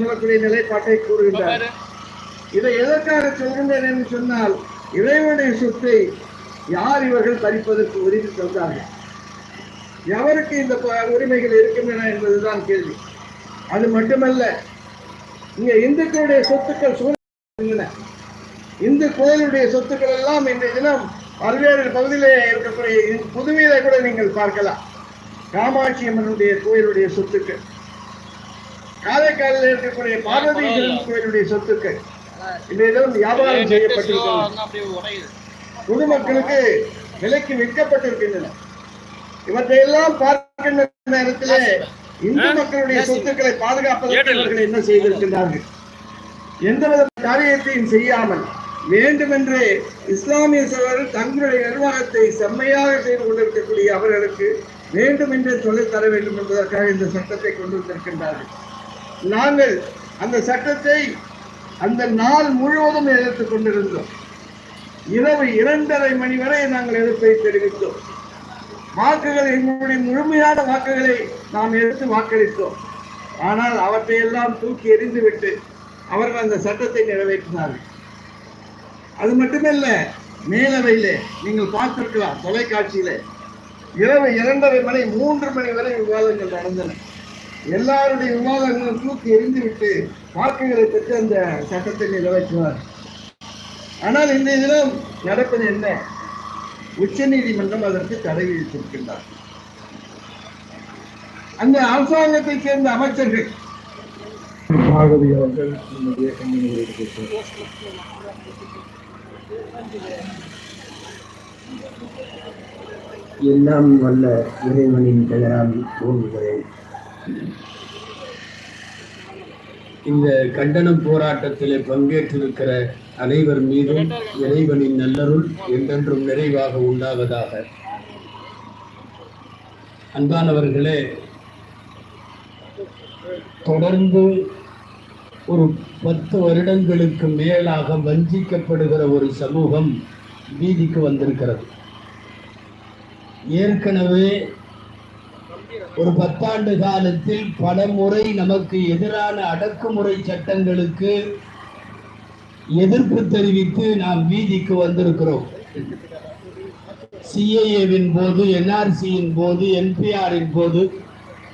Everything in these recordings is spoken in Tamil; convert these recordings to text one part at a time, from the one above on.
சொல்லக்கூடிய நிலைப்பாட்டை கூறுகின்றார். இதை எதற்காக சொல்கின்றேன் என்று சொன்னால் இறைவனுடைய சொத்தை யார் இவர்கள் பறிப்பதற்கு உரிமை தந்தார்கள்? எவருக்கு இந்த உரிமைகள் இருக்கின்றன என்பதுதான் கேள்வி. அது மட்டுமல்ல இங்க இந்துக்களுடைய சொத்துக்கள் சூழ்நிலை இந்து கோயிலுடைய சொத்துக்கள் எல்லாம் இன்றைய தினம் பல்வேறு பகுதியிலே இருக்கக்கூடிய இந்த புதுவையில கூட நீங்கள் பார்க்கலாம். காமாட்சி அம்மனுடைய கோயிலுடைய சொத்துக்கள். காரைக்காலில் இருக்கக்கூடிய பார்வதீஸ்வரன் கோயிலுடைய சொத்துக்கள். தினம் வியாபாரம் செய்யப்பட்டிருக்கிறது. பொதுமக்களுக்கு விலைக்கு விற்கப்பட்டிருக்கின்றன. இவற்றையெல்லாம் பார்க்கின்ற நேரத்திலே இந்து மக்களுடைய சொத்துக்களை பாதுகாப்பதற்கு என்ன செய்திருக்கின்றார்கள்? எந்தவித காரியத்தையும் செய்யாமல் வேண்டுமென்றே இஸ்லாமிய சகோதரர்கள் தங்களுடைய நிர்வாகத்தை செம்மையாக செய்து கொண்டிருக்கக்கூடிய அவர்களுக்கு வேண்டுமென்றே சொல்லித் தர வேண்டும் என்பதற்காக இந்த சட்டத்தை கொண்டு வந்திருக்கின்றார்கள். நாங்கள் அந்த சட்டத்தை அந்த நாள் முழுவதும் எதிர்த்து கொண்டிருந்தோம். இரவு இரண்டரை மணி வரை நாங்கள் எதிர்ப்பை தெரிவித்தோம். வாக்குகளை எங்களுடைய முழுமையான வாக்குகளை நாம் எடுத்து வாக்களித்தோம். ஆனால் அவற்றையெல்லாம் தூக்கி எறிந்துவிட்டு அவர்கள் அந்த சட்டத்தை நிறைவேற்றினார்கள். அது மட்டுமல்ல மேலவையிலே நீங்கள் பார்த்திருக்கலாம் தொலைக்காட்சியில். இரவு இரண்டரை மணி மூன்று மணி வரை விவாதங்கள் நடந்தன. எல்லாருடைய விவாதங்களும் தூக்கி எரிந்துவிட்டு வாக்குகளை பெற்று அந்த சட்டத்தை நிறைவேற்றுவார் ஆனால் இன்றைய தினம் நடப்பது என்ன? உச்ச நீதிமன்றம் அதற்கு தடை விதித்திருக்கின்றார். அந்த அரசாங்கத்தை சேர்ந்த அமைச்சர்கள் அவர்கள் நம்முடைய எல்லாம் வல்ல இறைவனின் பெயரால் தோன்றுகிறேன் இந்த கண்டன போராட்டத்திலே பங்கேற்றிருக்கிற அனைவர் மீதும் இறைவனின் நல்லருள் என்றென்றும் நிறைவாக உண்டாவதாக. அன்பானவர்களே தொடர்ந்து ஒரு பத்து வருடங்களுக்கு மேலாக வஞ்சிக்கப்படுகிற ஒரு சமூகம் வீதிக்கு வந்திருக்கிறது. ஏற்கனவே ஒரு பத்தாண்டு காலத்தில் பல முறை நமக்கு எதிரான அடக்குமுறை சட்டங்களுக்கு எதிர்ப்பு தெரிவித்து நாம் வீதிக்கு வந்திருக்கிறோம். சிஏஏவின் போது என்ஆர்சியின் போது என்பிஆரின் போது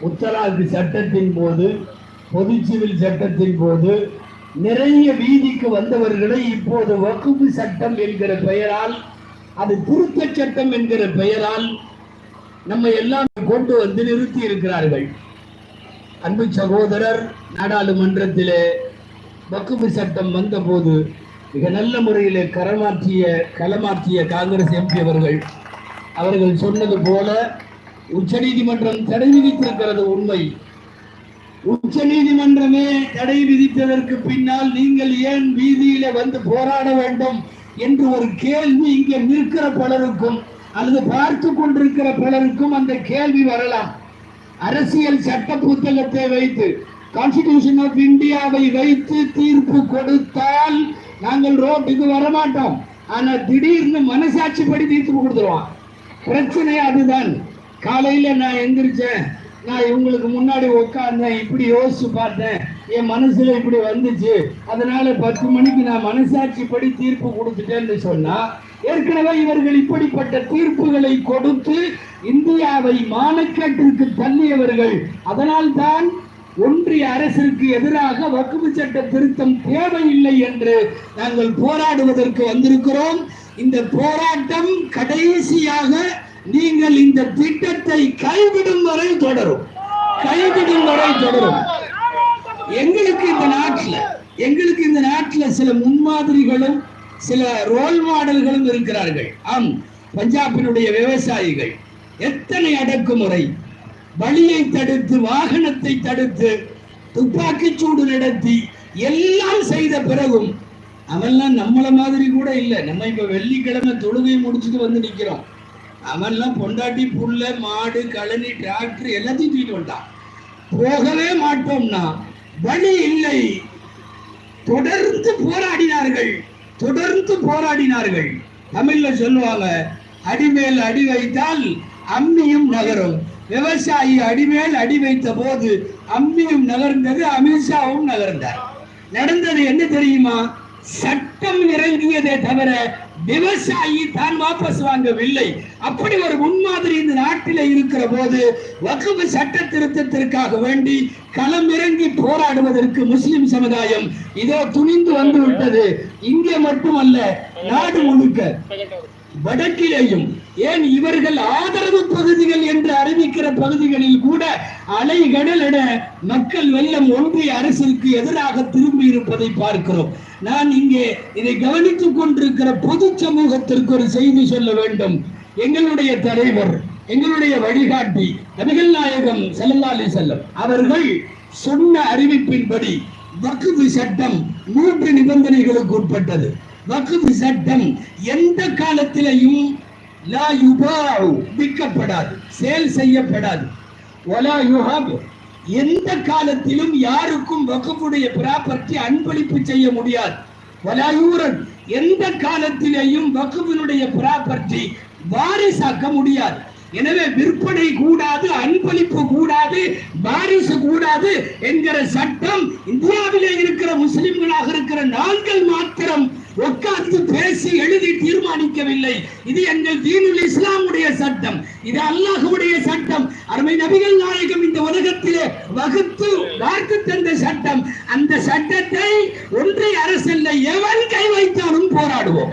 முத்தலாக்கு சட்டத்தின் போது பொது சிவில் சட்டத்தின் போது நிறைய வீதிக்கு வந்தவர்களை இப்போது வகுப்பு சட்டம் என்கிற பெயரால் அது திருத்த சட்டம் என்கிற பெயரால் நம்ம எல்லாம் கொண்டு வந்து நிறுத்தி இருக்கிறார்கள். அன்பு சகோதரர் நாடாளுமன்றத்திலே வக்குப்பு சட்டம் வந்தபோது மிக நல்ல முறையில் கரமாற்றிய களமாற்றிய காங்கிரஸ் எம்பி அவர்கள் அவர்கள் சொன்னது போல உச்சநீதிமன்றம் தடை விதித்திருக்கிறது உண்மை. உச்ச நீதிமன்றமே தடை விதித்ததற்கு பின்னால் நீங்கள் ஏன் வீதியில வந்து போராட வேண்டும்? என்று ஒரு கேள்வி இங்கே நிற்கிற பலருக்கும் அல்லது பார்த்து கொண்டிருக்கிற பலருக்கும் அந்த கேள்வி வரலாம். அரசியல் சட்ட புத்தகத்தை வைத்து கான்ஸ்டிடியூஷன் ஆஃப் இந்தியாவை வைத்து தீர்ப்பு கொடுத்தால் நாங்கள் ரோட்டுக்கு வரமாட்டோம். ஆனா திடீர்னு மனசாட்சிப்படி தீர்ப்பு கொடுத்துருவான். பிரச்சனை அதுதான். காலையில நான் எந்திரிச்சேன். நான் இவங்களுக்கு முன்னாடி உட்கார்ந்தேன் இப்படி யோசிச்சு பார்த்தேன். என் மனசுல இப்படி வந்துச்சு. அதனால பத்து மணிக்கு நான் மனசாட்சிப்படி தீர்ப்பு கொடுத்துட்டேன்னு சொன்னா ஏற்கனவே இவர்கள் இப்படிப்பட்ட தீர்ப்புகளை கொடுத்து இந்தியாவை மானக்கேட்டிற்கு தள்ளியவர்கள். அதனால் தான் ஒன்றிய அரசிற்கு எதிராக வக்குவு சட்ட திருத்தம் தேவையில்லை என்று நாங்கள் போராடுவதற்கு வந்திருக்கிறோம். இந்த போராட்டம் கடைசியாக நீங்கள் இந்த திட்டத்தை கைவிடும் வரை தொடரும். கைவிடும் வரை தொடரும். எங்களுக்கு இந்த நாட்டில் எங்களுக்கு இந்த நாட்டில் சில முன்மாதிரிகளும் சில ரோல் மாடல்களும் இருக்கிறார்கள். ஆம் பஞ்சாபினுடைய விவசாயிகள் எத்தனை அடக்குமுறை? வழியை தடுத்து வாகனத்தை தடுத்து துப்பாக்கி சூடு நடத்தி எல்லாம் செய்த பிறகும் அவெல்லாம் நம்மள மாதிரி கூட இல்லை. நம்ம இப்ப வெள்ளிக்கிழமை தொழுகை முடிச்சுட்டு வந்து நிக்கிறோம். அவன்லாம் பொண்டாட்டி புள்ள மாடு கழனி டிராக்டர் எல்லாத்தையும் தூக்கிட்டு வந்தான் போகவே மாட்டோம்னா வழி இல்லை. தொடர்ந்து போராடினார்கள். தொடர்ந்து போராடினார்கள். தமிழ்ல சொல்லுவாங்க அடிமேல் அடி வைத்தால் அம்மியும் நகரும். விவசாயி அடிமேல் அடி வைத்த போது அம்மியும் நகர்ந்தது அமித்ஷாவும் நகர்ந்தார். நடந்தது என்ன தெரியுமா? சட்டம் இறங்கியதே தவிர விவசாயி தான் வாபஸ் வாங்கவில்லை. அப்படி ஒரு முன்மாதிரி இந்த நாட்டில் இருக்கிற போது வகுப்பு சட்ட திருத்தத்திற்காக வேண்டி களமிறங்கி போராடுவதற்கு முஸ்லிம் சமுதாயம் இதோ துணிந்து வந்து விட்டது இங்கே மட்டுமல்ல நாடு முழுக்க. வடக்கிலேயும் ஏன் இவர்கள் ஆதரவு பகுதிகள் என்று அறிவிக்கிற பகுதிகளில் கூட அலைகடல் என மக்கள் வெள்ளம் ஒன்றிய அரசிற்கு எதிராக திரும்பி இருப்பதை பார்க்கிறோம். நான் இங்கே இதை கவனித்துக் கொண்டிருக்கிற பொது சமூகத்திற்கு ஒரு செய்தி சொல்ல வேண்டும். எங்களுடைய தலைவர் எங்களுடைய வழிகாட்டி நபிகள் நாயகம் ஸல்லல்லாஹு செல்லம் அவர்கள் சொன்ன அறிவிப்பின்படி வக்ஃபு சட்டம் மூன்று நிபந்தனைகளுக்கு உட்பட்டது. வக்ஃபு சட்டம் எந்த காலத்திலையும் லா யுபாஉ விற்கப்படாது சேல் செய்யப்படாது. ஒலா யுஹாப். எந்த காலத்திலும் யாருக்கும் வகுப்புடைய ப்ராப்பர்ட்டி அன்பளிப்பு செய்ய முடியாது. வலாயூரன் எந்த காலத்திலேயும் வகுப்பினுடைய ப்ராப்பர்ட்டி வாரிசாக்க முடியாது. எனவே விற்பனை கூடாது அன்பளிப்பு கூடாது வாரிசு கூடாது என்கிற சட்டம் இந்தியாவிலே இருக்கிற முஸ்லிம்களாக இருக்கிற நாங்கள் மாத்திரம் உட்கார்ந்து பேசி எழுதி தீர்மானிக்கவில்லை. இது எங்கள் தீனுல் இஸ்லாமுடைய சட்டம். இது அல்லாஹுடைய சட்டம். அருமை நபிகள் நாயகம் இந்த உலகத்திலே வகுத்து வாக்கு தந்த சட்டம். அந்த சட்டத்தை ஒன்றிய அரசல்ல எவன் கை வைத்தாலும் போராடுவோம்.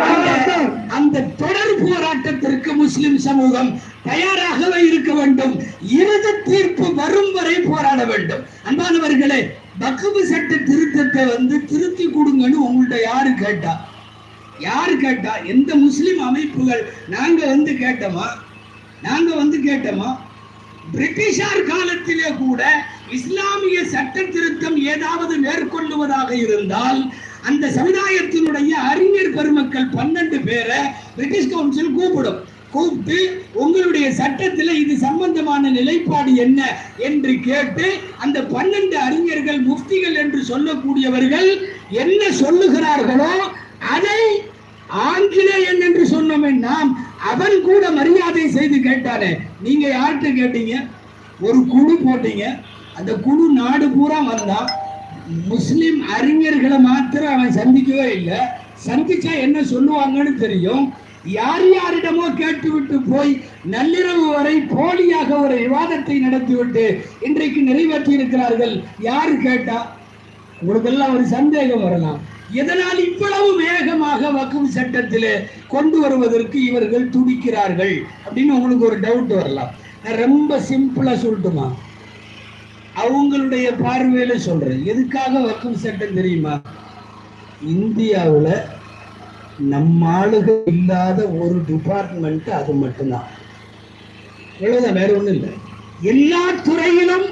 அந்த- அந்த தொடர் போராட்டத்திற்கு முஸ்லிம் சமூகம் தயாராகவே இருக்க வேண்டும். இறுதி தீர்ப்பு வரும் வரை போராட வேண்டும். அன்பானவர்களே வக்குவு சட்ட திருத்தத்தை வந்து திருத்தி கொடுங்கன்னு உங்கள்ட்ட யாரு கேட்டா? யாரு கேட்டா? எந்த முஸ்லிம் அமைப்புகள் நாங்க வந்து கேட்டோமா? நாங்க வந்து கேட்டோமா? பிரிட்டிஷார் காலத்திலே கூட இஸ்லாமிய சட்ட திருத்தம் ஏதாவது மேற்கொள்ளுவதாக இருந்தால் அந்த சமுதாயத்தினுடைய அறிஞர் பெருமக்கள் பன்னெண்டு பேரை பிரிட்டிஷ் கவுன்சில் கூப்பிடும். கூப்பிட்டு உங்களுடைய சட்டத்தில் இது சம்பந்தமான நிலைப்பாடு என்ன என்று கேட்டு அந்த பன்னெண்டு அறிஞர்கள் முஃப்திகள் என்று சொல்லக்கூடியவர்கள் என்ன சொல்லுகிறார்களோ அதை ஆங்கிலேயன் என்று சொன்னோமே நாம் அவன் கூட மரியாதை செய்து கேட்டானே. நீங்க யார்கிட்ட கேட்டீங்க? ஒரு குழு போட்டீங்க. அந்த குழு நாடு பூரா வந்தான் முஸ்லிம் அறிஞர்களை மாத்திரம் அவன் சந்திக்கவே இல்லை. சந்திச்சா என்ன சொல்லுவாங்கன்னு தெரியும். யார் யாரிடமோ கேட்டுவிட்டு போய் நள்ளிரவு வரை போலியாக ஒரு விவாதத்தை நடத்திவிட்டு இன்றைக்கு நிறைவேற்றி இருக்கிறார்கள் யாரு கேட்டா? உங்களுக்கெல்லாம் ஒரு சந்தேகம் வரலாம். எதனால் இவ்வளவு வேகமாக வக்கும் சட்டத்திலே கொண்டு வருவதற்கு இவர்கள் துடிக்கிறார்கள் அப்படின்னு உங்களுக்கு ஒரு டவுட் வரலாம். நான் ரொம்ப சிம்பிளா சொல்லட்டுமா? அவங்களுடைய பார்வையில சொல்றேன். எதுக்காக வக்கும் சட்டம் தெரியுமா? இந்தியாவில் நம்ம ஆளுக இல்லாத ஒரு டிபார்ட்மெண்ட் அது மட்டும்தான். இவ்வளவுதான் வேற ஒண்ணும் இல்லை. எல்லா துறையிலும்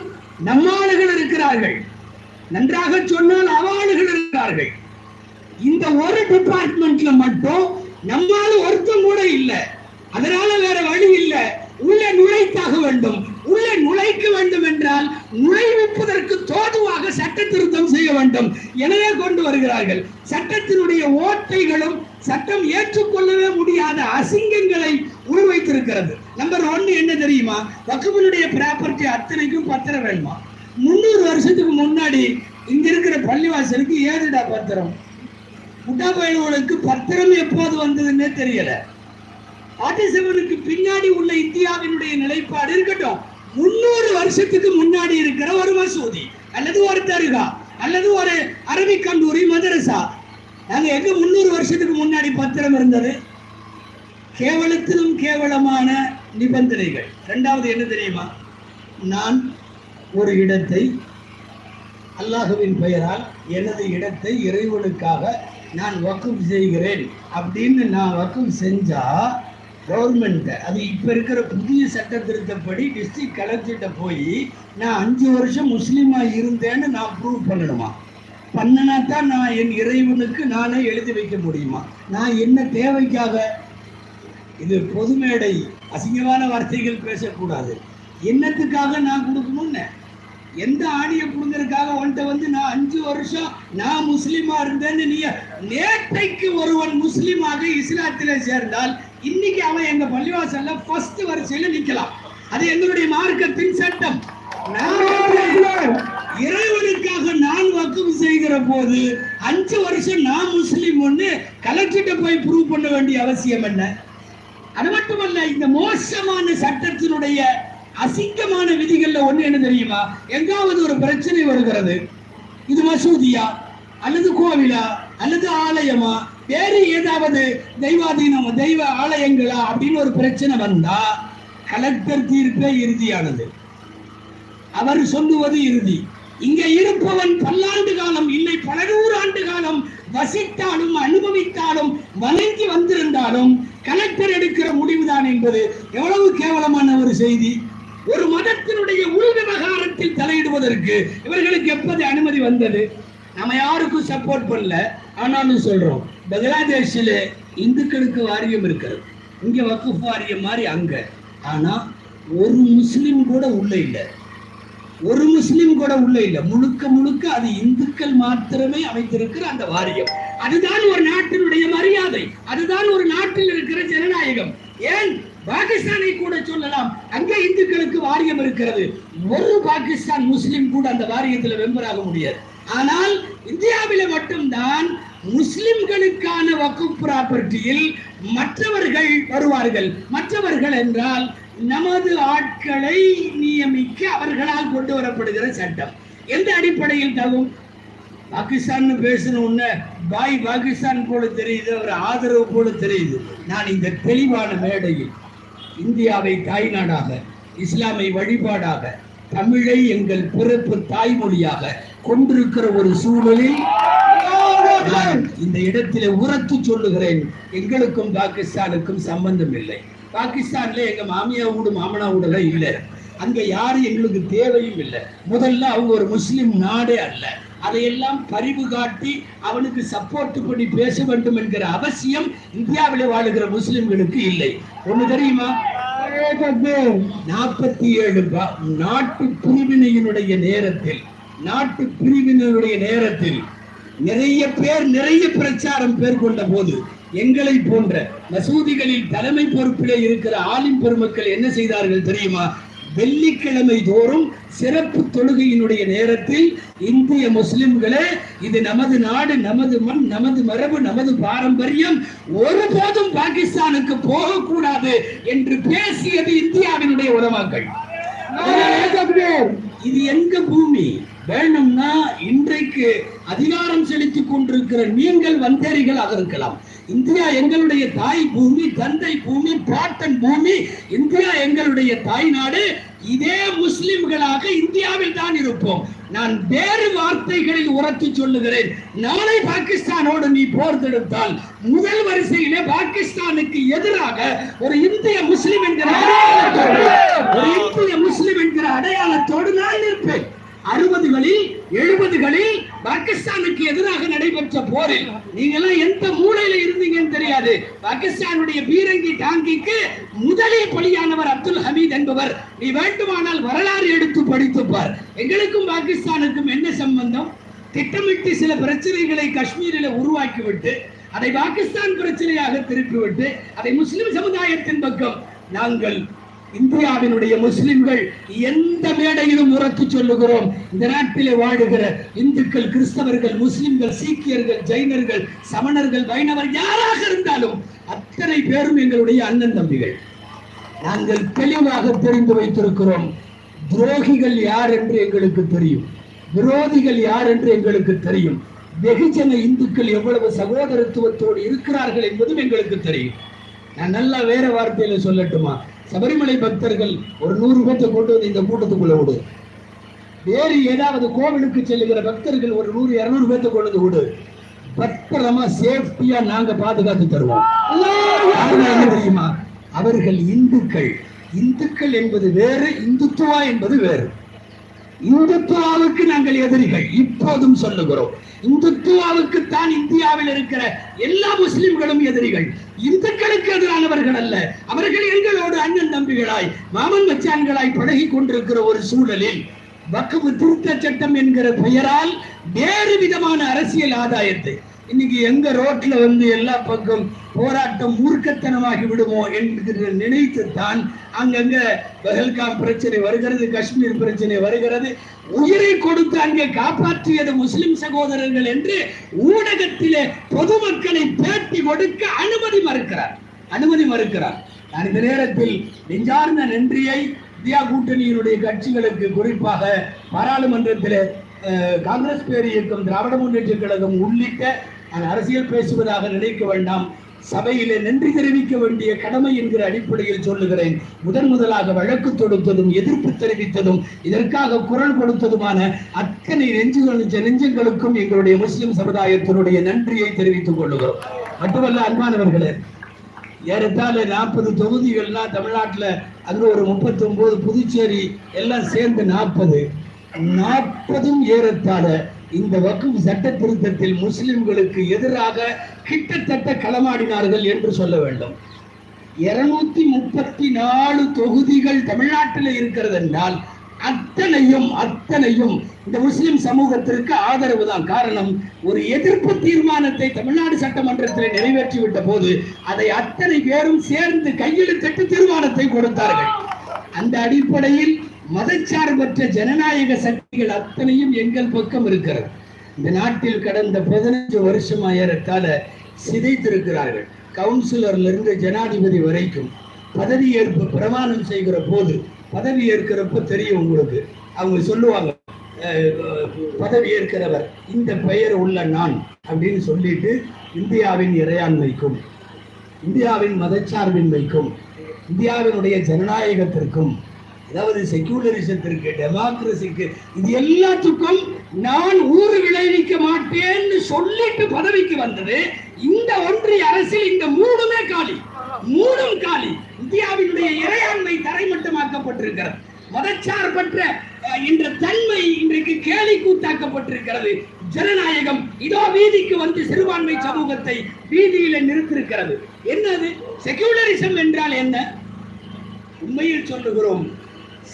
நம்மாளுகள் இருக்கிறார்கள். நன்றாக சொன்னால் அவாளுகள் இருக்கிறார்கள். இந்த ஒரு டிபார்ட்மெண்ட்ல மட்டும் நம்மால ஒருத்தம் கூட இல்ல. அதனால வேற வழி இல்லை. உள்ள நுழைத்தாக வேண்டும். உள்ளே நுழைக்க வேண்டும் என்றால் நுழைவிப்பதற்கு தோதுவாக சட்ட திருத்தம் செய்ய வேண்டும். எனவே கொண்டு வருகிறார்கள். சட்டத்தினுடைய ஓட்டைகளும் சட்டம் ஏற்றுக்கொள்ளவே முடியாத அசிங்கங்களை உள்வைத்திருக்கிறது. நம்பர் ஒன்னு என்ன தெரியுமா? வக்குவனுடைய ப்ராப்பர்ட்டி அத்தனைக்கும் பத்திரம் வேணுமா? முந்நூறு வருஷத்துக்கு முன்னாடி இங்க இருக்கிற பள்ளிவாசலுக்கு ஏதுடா பத்திரம்? முட்டா பத்திரம் எப்போது வந்ததுன்னே தெரியல. ஆட்டிசவனுக்கு பின்னாடி உள்ள இந்தியாவினுடைய நிலைப்பாடு இருக்கட்டும். முன்னூறு வருஷத்துக்கு முன்னாடி இருக்கிற ஒரு மசூதி அல்லது ஒரு தருகா அல்லது ஒரு அரபிக் கல்லூரி மதரசா. நாங்க எங்க முன்னூறு வருஷத்துக்கு முன்னாடி பத்திரம் இருந்தது? கேவலத்திலும் கேவலமான நிபந்தனைகள். ரெண்டாவது என்ன தெரியுமா? நான் ஒரு இடத்தை அல்லாஹுவின் பெயரால் எனது இடத்தை இறைவனுக்காக நான் வக்குவ் செய்கிறேன். அப்படின்னு நான் வக்குவ் செஞ்சா கவர்மெண்ட்டை அது இப்போ இருக்கிற புதிய சட்ட திருத்தப்படி டிஸ்ட்ரிக்ட் கலெக்டர்கிட்ட போய் நான் அஞ்சு வருஷம் முஸ்லீமாக இருந்தேன்னு நான் ப்ரூவ் பண்ணணுமா? பண்ணனா தான் நான் என் இறைவனுக்கு நானே எழுதி வைக்க முடியுமா? நான் என்ன தேவைக்காக? இது பொது மேடை அசிங்கமான வார்த்தைகள் பேசக்கூடாது. என்னத்துக்காக நான் கொடுக்கணும்னு? எந்த ஆணியை புடுங்கறதுக்காக உன்கிட்ட வந்து நான் அஞ்சு வருஷம் நான் முஸ்லீமா இருந்தேன்னு நீ நேற்றைக்கு ஒருவன் முஸ்லீமாக இஸ்லாத்திலே சேர்ந்தால் இன்னைக்கு அவன் எங்க பள்ளிவாசல்ல ஃபர்ஸ்ட் வரிசையில நிக்கலாம். அது எங்களுடைய மார்க்கத்தின் சட்டம். நான் இறைவனுக்காக நான் வக்குவு செய்கிற போது அஞ்சு வருஷம் நான் முஸ்லீம் ஒண்ணு கலெக்டர்கிட்ட போய் ப்ரூவ் பண்ண வேண்டிய அவசியம் என்ன? அது மட்டுமல்ல இந்த மோசமான சட்டத்தினுடைய அசிங்கமான விதிகள்ல ஒண்ணு என்ன தெரியுமா? எங்காவது ஒரு பிரச்சனை வருகிறது. இது மசூதியா? அல்லது கோவிலா? அல்லது ஆலயமா? வேறு ஏதாவது தெய்வாதீனம் தெய்வ ஆலயங்களா? அப்படின்னு ஒரு பிரச்சனை வந்தா கலெக்டர் தீர்ப்பே இறுதியானது. அவர் சொல்லுவது இறுதி. இங்க இருப்பவன் பல்லாண்டு காலம் இல்லை பல நூறு ஆண்டு காலம் வசித்தாலும் அனுபவித்தாலும் வணங்கி வந்திருந்தாலும் கலெக்டர் எடுக்கிற முடிவுதான் என்பது எவ்வளவு கேவலமான ஒரு செய்தி. ஒரு மதத்தினுடைய உள் விவகாரத்தில் தலையிடுவதற்கு இவர்களுக்கு எப்போது அனுமதி வந்தது? நம்ம யாருக்கும் சப்போர்ட் பண்ணல. ஆனாலும் சொல்றோம். பங்களாதேஷில் இந்துக்களுக்கு வாரியம் இருக்கிறது. இங்க வக்குஃப் வாரியம் மாதிரி அங்க. ஆனா ஒரு முஸ்லிம் கூட உள்ள இல்லை. ஒரு முஸ்லிம் கூட உள்ள இல்ல. முழுக்க முழுக்க அது இந்துக்கள் மாத்திரமே அமைத்திருக்கிற அந்த வாரியம். அதுதான் ஒரு நாட்டினுடைய மரியாதை. அதுதான் ஒரு நாட்டில் இருக்கிற ஜனநாயகம். ஏன் பாகிஸ்தானை கூட சொல்லலாம்? அங்கே இந்துக்களுக்கு வாரியம் இருக்கிறது. ஒரு பாகிஸ்தான் முஸ்லிம் கூட அந்த வாரியத்தில் மெம்பராக முடியாது. ஆனால் இந்தியாவில மட்டும்தான் முஸ்லிம்களுக்கான வக்கு ப்ராப்பர்ட்டியில் மற்றவர்கள் வருவார்கள். மற்றவர்கள் என்றால் நமது ஆட்களை நியமிக்க அவர்களால் கொண்டு வரப்படுகிற சட்டம். எந்த அடிப்படையில் தகும்? பாகிஸ்தான் உடனே பாய் பாகிஸ்தான் போல தெரியுது அவர் ஆதரவு போல தெரியுது. நான் இந்த தெளிவான மேடையில் இந்தியாவை தாய்நாடாக இஸ்லாமை வழிபாடாக தமிழை எங்கள் பிறப்பு தாய்மொழியாக கொண்டிருக்கிற ஒரு சூழலில் இந்த இடத்திலே உரத்து சொல்லுகிறேன். எங்களுக்கும் பாகிஸ்தானுக்கும் சம்பந்தம் இல்லை. பாகிஸ்தான்ல எங்க மாமியா வீடு மாமனா வீடுலாம் இல்லை. அங்க யாரும் எங்களுக்கு தேவையும் இல்லை. முதல்ல அவங்க ஒரு முஸ்லிம் நாடே அல்ல. அதையெல்லாம் பரிவு காட்டி அவனுக்கு சப்போர்ட் பண்ணி பேச வேண்டும் என்கிற அவசியம் இந்தியாவில் வாழுகிற முஸ்லிம்களுக்கு இல்லை. ஒண்ணு தெரியுமா? நாற்பத்தி ஏழு நாட்டு பிரிவினையினுடைய நேரத்தில் நாட்டு பிரிவினையுடைய நேரத்தில் நிறைய பேர் நிறைய பிரச்சாரம் மேற்கொண்ட போது எங்களை போன்ற மசூதிகளில் தலைமை பொறுப்பிலே இருக்கிற ஆலிம் பெருமக்கள் என்ன செய்தார்கள் தெரியுமா? வெள்ளிக்கிழமை தோறும் சிறப்பு தொழுகையினுடைய நேரத்தில் இந்திய முஸ்லிம்களே இது நமது நாடு நமது மண் நமது மரபு நமது பாரம்பரியம். ஒருபோதும் பாகிஸ்தானுக்கு போகக்கூடாது என்று பேசியது இந்தியாவினுடைய உலமாக்கள். இது எங்க பூமி? வேணும்னா இன்றைக்கு அதிகாரம் செலுத்திக் கொண்டிருக்கிற நீங்கள் வந்தேரிகளாக இருக்கலாம். இந்தியா எங்களுடைய தாய் பூமி தந்தை பூமி பாட்டன் பூமி இந்தியா எங்களுடைய தாய் நாடு. இதே முஸ்லிம்களாக இந்தியாவில் தான் இருப்போம். நான் வேறு வார்த்தைகளில் உரத்து சொல்லுகிறேன். நாளை பாகிஸ்தானோடு நீ போர் தொடுத்தால் முதல் வரிசையிலே பாகிஸ்தானுக்கு எதிராக ஒரு இந்திய முஸ்லிம் என்கிற அடையாளத்தோடு ஒரு இந்திய முஸ்லிம் என்கிற அடையாளத்தோடு நான் இருப்பேன் அறுபதுகளில் எழுபதுகளில் பாகிஸ்தானுக்கு எதிராக நடைபெற்ற போரில் நீங்க எல்லாம் எந்த மூலையில இருந்தீங்கன்னு தெரியாது. பாகிஸ்தானுடைய பீரங்கி டாங்கிக்கு முதலில் பலியானவர் அப்துல் ஹமீத் என்பவர். நீ வேண்டுமானால் வரலாறு எடுத்து படித்துப்பார் எங்களுக்கும் பாகிஸ்தானுக்கும் என்ன சம்பந்தம்? திட்டமிட்டு சில பிரச்சனைகளை காஷ்மீரில் உருவாக்கிவிட்டு அதை பாகிஸ்தான் பிரச்சனையாக திருப்பிவிட்டு அதை முஸ்லிம் சமுதாயத்தின் பக்கம் நாங்கள் இந்தியாவினுடைய முஸ்லிம்கள் எந்த மேடையிலும் உறக்கி சொல்லுகிறோம். இந்த நாட்டிலே வாழுகிற இந்துக்கள் கிறிஸ்தவர்கள் முஸ்லிம்கள் சீக்கியர்கள் ஜைனர்கள் சமணர்கள் வைணவர் யாராக இருந்தாலும் அத்தனை பேரும் எங்களுடைய அண்ணன் தம்பிகள். நாங்கள் தெளிவாக தெரிந்து வைத்திருக்கிறோம். துரோகிகள் யார் என்று எங்களுக்கு தெரியும். விரோதிகள் யார் என்று எங்களுக்கு தெரியும். வெகுஜன இந்துக்கள் எவ்வளவு சகோதரத்துவத்தோடு இருக்கிறார்கள் என்பதும் எங்களுக்கு தெரியும். நான் நல்லா வேற வார்த்தையில சொல்லட்டுமா? சபரிமலை பக்தர்கள் ஒரு நூறு பேர்த்த கொண்டு வந்து இந்த கூட்டத்துக்குள்ள விடு. வேறு ஏதாவது கோவிலுக்கு செல்லுகிற பக்தர்கள் ஒரு நூறு இருநூறு பேர்த்த கொண்டு வந்து விடு. பத்திரமா சேஃப்டியா நாங்க பாதுகாத்து தருவோம். என்ன தெரியுமா? அவர்கள் இந்துக்கள். இந்துக்கள் என்பது வேறு இந்துத்துவா என்பது வேறு. இந்துத்துவாவுக்கு நாங்கள் எதிரிகள். இப்போதும் சொல்லுகிறோம். இந்துத்துவாவுக்கு தான் இந்தியாவில் இருக்கிற எல்லா முஸ்லிம்களும் எதிரிகள். இந்துக்களுக்கு எதிரானவர்கள் அல்ல. அவர்கள் எங்களோடு அண்ணன் தம்பிகளாய் மாமன் மச்சான்களாய் பழகி கொண்டிருக்கிற ஒரு சூழலில் வக்குவு திருத்த சட்டம் என்கிற பெயரால் வேறு விதமான அரசியல் ஆதாயத்தை இன்னைக்கு எங்க ரோட்ல வந்து எல்லா பக்கம் போராட்டம் மூர்க்கத்தனமாகி விடுமோ என்று நினைத்து தான் அங்கங்க பஹல்காம் பிரச்சனை வருகிறது காஷ்மீர் பிரச்சனை வருகிறது. உயிரை கொடுத்து அங்கே காப்பாற்றியது முஸ்லிம் சகோதரர்கள் என்று ஊடகத்திலே பொதுமக்களை பேட்டி கொடுக்க அனுமதி மறுக்கிறார். அனுமதி மறுக்கிறார். நான் இந்த நேரத்தில் நெஞ்சார்ந்த நன்றியை இந்தியா கூட்டணியினுடைய கட்சிகளுக்கு குறிப்பாக பாராளுமன்றத்தில் காங்கிரஸ் பேர் இயக்கம் திராவிட முன்னேற்ற கழகம் உள்ளிட்ட நான் அரசியல் பேசுவதாக நினைக்க வேண்டாம். சபையிலே நன்றி தெரிவிக்க வேண்டிய கடமை என்கிற அடிப்படையில் சொல்லுகிறேன். முதன் முதலாக வழக்கு தொடுத்ததும் எதிர்ப்பு தெரிவித்ததும் இதற்காக குரல் கொடுத்ததுமான அத்தனை நெஞ்சுகள் நெஞ்சங்களுக்கும் எங்களுடைய முஸ்லிம் சமுதாயத்தினுடைய நன்றியை தெரிவித்துக் கொள்ளுகிறோம். மட்டுமல்ல அன்பானவர்களே ஏறத்தாழ நாற்பது தொகுதிகள்லாம் தமிழ்நாட்டுல அதில் ஒரு முப்பத்தி ஒன்பது புதுச்சேரி எல்லாம் சேர்ந்து நாற்பது. நாற்பதும் ஏறத்தாழ இந்த வக்கும் சட்ட திருத்தத்தில் முஸ்லிம்களுக்கு எதிராக கிட்டத்தட்ட களமாடினார்கள் என்று சொல்ல வேண்டும். இருநூத்தி முப்பத்தி நாலு தொகுதிகள் தமிழ்நாட்டில் இருக்கிறது என்றால் அத்தனையும் அத்தனையும் இந்த முஸ்லிம் சமூகத்திற்கு ஆதரவு தான். காரணம் ஒரு எதிர்ப்பு தீர்மானத்தை தமிழ்நாடு சட்டமன்றத்தில் நிறைவேற்றிவிட்ட போது அதை அத்தனை பேரும் சேர்ந்து கையெழுத்திட்டு தீர்மானத்தை கொடுத்தார்கள். அந்த அடிப்படையில் மதச்சார்பற்ற ஜனநாயக சக்திகள் அத்தனையும் எங்கள் பக்கம் இருக்கிறது. இந்த நாட்டில் கடந்த பதினஞ்சு வருஷம் ஏறத்தால சிதைத்திருக்கிறார்கள். கவுன்சிலர்ல இருந்து ஜனாதிபதி வரைக்கும் பதவியேற்பு பிரமாணம் செய்கிற போது பதவி ஏற்கிறப்ப தெரியும் உங்களுக்கு. அவங்க சொல்லுவாங்க பதவி ஏற்கிறவர் இந்த பெயர் உள்ள நான் அப்படின்னு சொல்லிட்டு இந்தியாவின் இறையாண்மைக்கும் இந்தியாவின் மதச்சார்பின்மைக்கும் இந்தியாவினுடைய ஜனநாயகத்திற்கும் அதாவது செக்யூலரிசத்திற்கு டெமோக்ரஸிக்கு இது எல்லாத்துக்கும் நான் ஊறு விளைவிக்க மாட்டேன்னு சொல்லிட்டு பதவிக்கு வந்தது. இந்த ஒன்றிய அரசில் இந்த மூணுமே காலி. மூணும் காலி. இந்தியாவினுடைய இறையாண்மை தரைமட்டமாக்கப்பட்டிருக்கிறது மதச்சார்பற்ற என்ற தன்மை இன்றைக்கு கேலி கூத்தாக்கப்பட்டிருக்கிறது. ஜனநாயகம் இதோ வீதிக்கு வந்து சிறுபான்மை சமூகத்தை வீதியில நிறுத்திருக்கிறது என்னது? செக்யூலரிசம் என்றால் என்ன? உண்மையில் சொல்லுகிறோம்.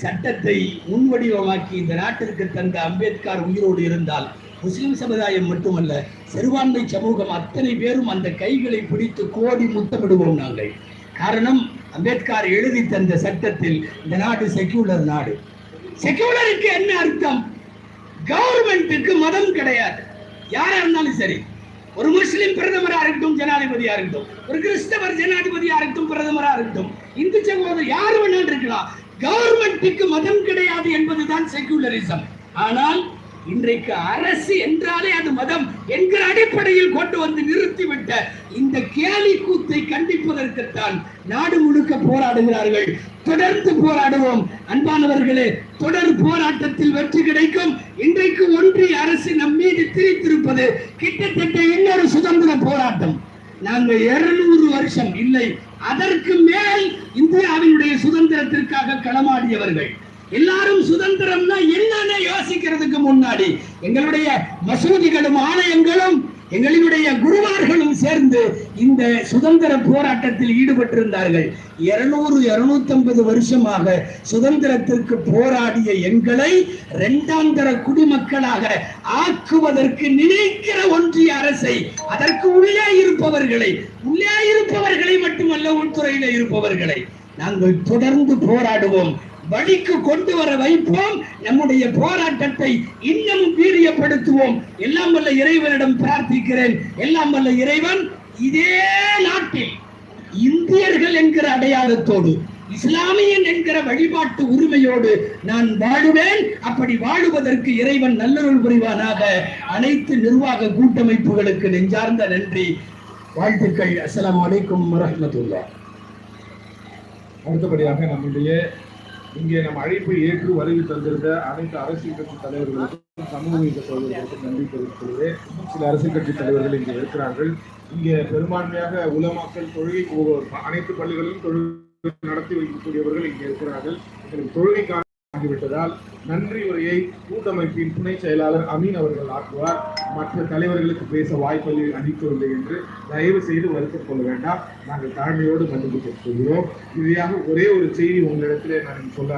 சட்டத்தை முன்வடிவமாக்கி இந்த நாட்டிற்கு தந்த அம்பேத்கர் உயிரோடு இருந்தால் முஸ்லிம் சமுதாயம் மட்டுமல்ல சிறுபான்மை சமூகம் அத்தனை பேரும் அந்த கைகளை பிடித்து கோடி முத்தமிடுவோம் நாங்கள். காரணம் அம்பேத்கர் எழுதி தந்த சட்டத்தில் இந்த நாடு செக்யூலர் நாடு. செக்யூலருக்கு என்ன அர்த்தம்? கவர்மெண்ட்டுக்கு மதம் கிடையாது. யாரா இருந்தாலும் சரி. ஒரு முஸ்லிம் பிரதமரா இருக்கட்டும் ஜனாதிபதியா இருக்கட்டும். ஒரு கிறிஸ்தவர் ஜனாதிபதியா இருக்கட்டும் பிரதமரா இருக்கட்டும். இந்து சமூகம் யார் வேணாலும் இருக்கலாம். கவர்மெண்ட்டுக்கு மதம் கிடையாது என்பதுதான் செகுலரிசம் ஆனால் இன்றைக்கு அரசு என்றாலே அது மதம் என்கிற அடிப்படையில் கொண்டு வந்து நிறுத்திவிட்ட இந்த கேலி கூத்தை கண்டிப்பதற்குத்தான் நாடு முழுக்க போராடுகிறார்கள். தொடர்ந்து போராடுவோம். அன்பானவர்களே தொடர் போராட்டத்தில் வெற்றி கிடைக்கும். இன்றைக்கு ஒன்றிய அரசு நம் மீது திரித்திருப்பது கிட்டத்தட்ட இன்னொரு சுதந்திர போராட்டம். நாங்கள் இருநூறு வருஷம் இல்லை அதற்கு மேல் இந்தியாவினுடைய சுதந்திரத்திற்காக களமாடியவர்கள். எல்லாரும் சுதந்திரம்னா என்னன்னு யோசிக்கிறதுக்கு முன்னாடி எங்களுடைய மசூதிகளும் ஆலயங்களும் எங்களினுடைய குருமார்களும் சேர்ந்து இந்த சுதந்திர போராட்டத்தில் ஈடுபட்டிருந்தார்கள். இருநூறு இருநூத்தி வருஷமாக சுதந்திரத்திற்கு போராடிய எங்களை இரண்டாந்தர குடிமக்களாக ஆக்குவதற்கு நினைக்கிற ஒன்றிய அரசை அதற்கு உள்ளே இருப்பவர்களை உள்ளே இருப்பவர்களை மட்டுமல்ல உள்துறையில இருப்பவர்களை நாங்கள் தொடர்ந்து போராடுவோம். வழிக்கு கொண்டு வர வைப்போம். நம்முடைய போராட்டத்தை இன்னமும் வீரியப்படுத்துவோம். எல்லாம் வல்ல இறைவனிடம் பிரார்த்திக்கிறேன். எல்லாம் வல்ல இறைவன் இதே நாட்டில் இந்தியர்கள் என்கிற அடையாளத்தோடு இஸ்லாமியன் என்கிற வழிபாட்டு உரிமையோடு நான் வாழுவேன். அப்படி வாழுவதற்கு இறைவன் நல்லொருள் புரிவானாக. அனைத்து நிர்வாக கூட்டமைப்புகளுக்கு நெஞ்சார்ந்த நன்றி. வாழ்த்துக்கள். அஸ்லாம் அலைக்கும் வரமத்துல்லா அடுத்தபடியாக நம்முடைய இங்கே நம் அழைப்பை ஏற்று வருகை தந்திருந்த அனைத்து அரசியல் கட்சி தலைவர்களுக்கும் சமூக இயக்க தலைவர்களுக்கும் நன்றி தெரிவித்துள்ளது சில அரசியல் கட்சி தலைவர்கள் இங்கே இருக்கிறார்கள். இங்கே பெரும்பான்மையாக உலமாக்கல் தொழுகை ஒவ்வொரு அனைத்து பள்ளிகளிலும் தொழுகை நடத்தி வைக்கக்கூடியவர்கள் இங்கே இருக்கிறார்கள். தொழுகைக்கான ஆகிவிட்டதால் நன்றி உரையை கூட்டமைப்பின் துணை செயலாளர் அமீன் அவர்கள் ஆக்குவார். மற்ற தலைவர்களுக்கு பேச வாய்ப்பளி அளிக்கவில்லை என்று தயவு செய்து வருத்தம் கொள்ள வேண்டாம். நாங்கள் தாழ்மையோடு மன்னிப்பு கேட்டுக்கொள்கிறோம் இறுதியாக ஒரே ஒரு செய்தி உங்களிடத்திலே நான் சொல்ல